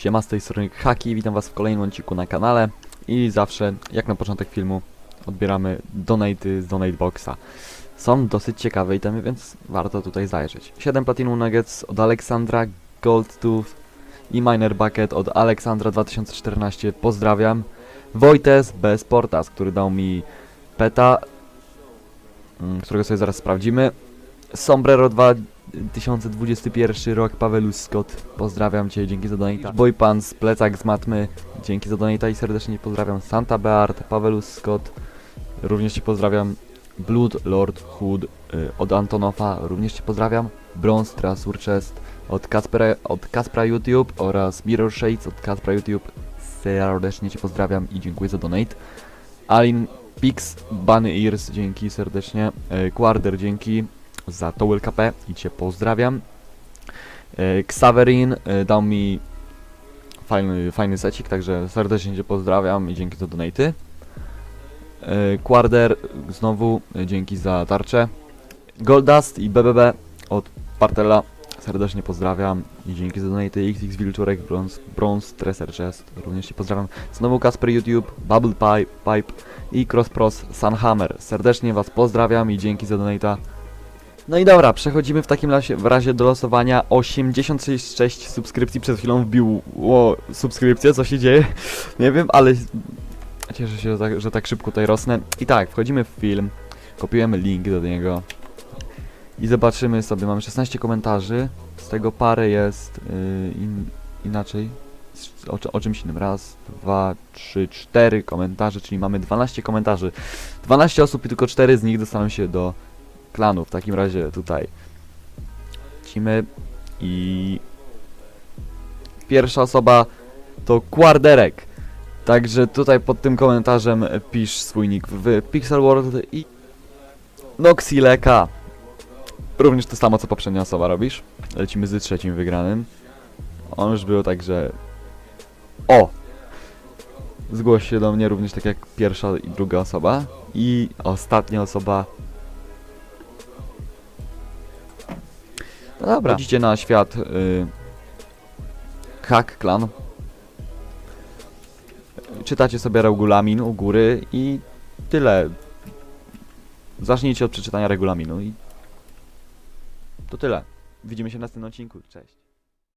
Siema, z tej strony Haki, witam was w kolejnym odcinku na kanale i zawsze, jak na początek filmu, odbieramy donaty z Donateboxa. Są dosyć ciekawe itemy, więc warto tutaj zajrzeć. 7 Platinum Nuggets od Aleksandra, Gold Tooth i Miner Bucket od Aleksandra 2014, pozdrawiam. Wojtes bez Portas, który dał mi peta, mm, którego sobie zaraz sprawdzimy. Sombrero 2021 rok, Pawelus Scott, pozdrawiam Cię, dzięki za donata. Boy Pants, plecak z matmy, dzięki za donata i serdecznie pozdrawiam. Santa Beard, Pawelus Scott, również Cię pozdrawiam. Blood Lord Hood y, od Antonofa, również Cię pozdrawiam. Bronze Trasur Chest od Kaspera, od Kaspra YouTube oraz Mirror Shades od Kaspra YouTube. Serdecznie Cię pozdrawiam i dziękuję za donate. Alin Pix, Bunny Ears, dzięki serdecznie. E, Quarter, dzięki za Towel KP i Cię pozdrawiam. E, Xaverin e, dał mi fajny, fajny secik, także serdecznie Cię pozdrawiam i dzięki za donaty. E, Quarter, znowu dzięki za tarczę. Goldust i BBB od Partela, serdecznie pozdrawiam i dzięki za donaty. XX Wilczurek, Bronze, Bronze Chest, również Cię pozdrawiam. Znowu Kasper YouTube, Bubble Pipe, Pipe i Crosspros Sunhammer. Serdecznie Was pozdrawiam i dzięki za donata. No i dobra, przechodzimy w takim razie, w razie do losowania 86 subskrypcji. Przed chwilą wbił o, subskrypcję, co się dzieje? Nie wiem, ale cieszę się, że tak, że tak szybko tutaj rosnę. I tak, wchodzimy w film, kopiujemy link do niego i zobaczymy sobie, mamy 16 komentarzy, z tego parę jest yy, in, inaczej, o, o czymś innym. Raz, dwa, trzy, cztery komentarze, czyli mamy 12 komentarzy. 12 osób i tylko 4 z nich dostaną się do klanu. W takim razie tutaj lecimy i pierwsza osoba to Kwarderek. Także tutaj pod tym komentarzem pisz swój nick w Pixel World i Noxileka. Również to samo co poprzednia osoba robisz. Lecimy z trzecim wygranym. On już był także... O! Zgłoś się do mnie również tak jak pierwsza i druga osoba. I ostatnia osoba No dobra. Chodzicie na świat y, Hack Clan. Czytacie sobie regulamin u góry i tyle. Zacznijcie od przeczytania regulaminu i to tyle. Widzimy się w następnym odcinku. Cześć.